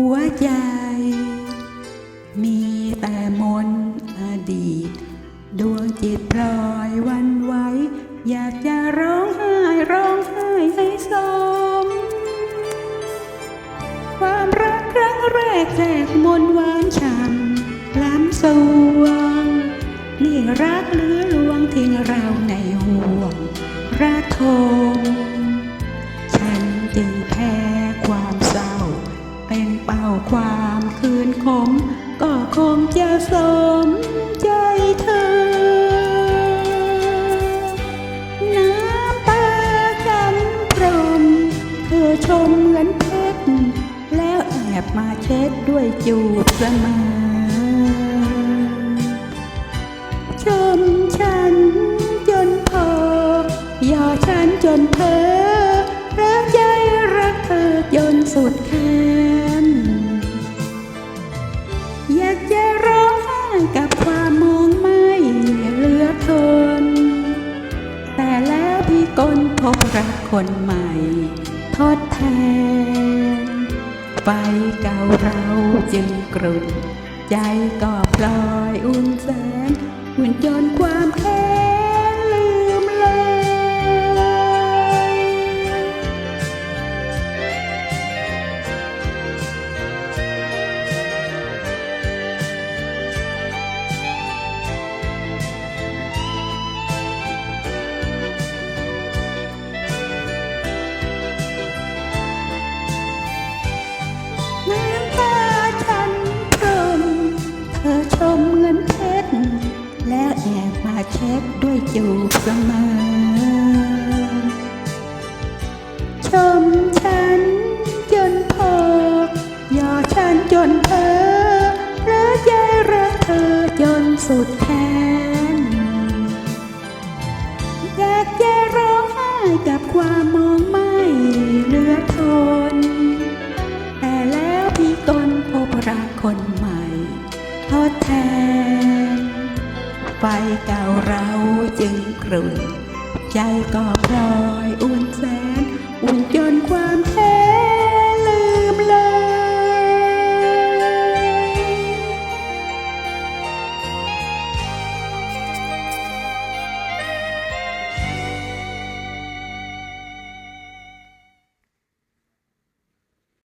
หัวใจ มีแต่มนอดีต ดวงจิตพลอยวันไหวอยากจะร้องไห้ร้องไห้ให้สม ความรักครั้งแรกแจกมนหวานฉ่ำล้ำสวง นี่รักเหลือลวงทิ้งเราในห่วงรักคง เป็นเป้าความคืนคมก็คงจะสมใจเธอ น้ำตาฉันพรม เธอชมเหมือนเพชร แล้วแอบมาเช็ดด้วยจูบเสมอชมฉันจนพอยอฉันจนเพ้อรักใจรักเธอจนสุดแข คนใหม่ทดแทน ไฟเก่าเราจึงกรุ่น ใจก็พลอยอุ่นแสนหุ่นจนความแค้น มาเช็ดด้วยจูบเสมอ ชมฉันจนพอยอฉันจนเพ้อเพราะใจรักเธอจนสุดแขนอยากจะร้องไห้กับความมองไม่เหลือทน ไฟเก่าเราจึงกรุ่น ใจก็พลอยอุ่น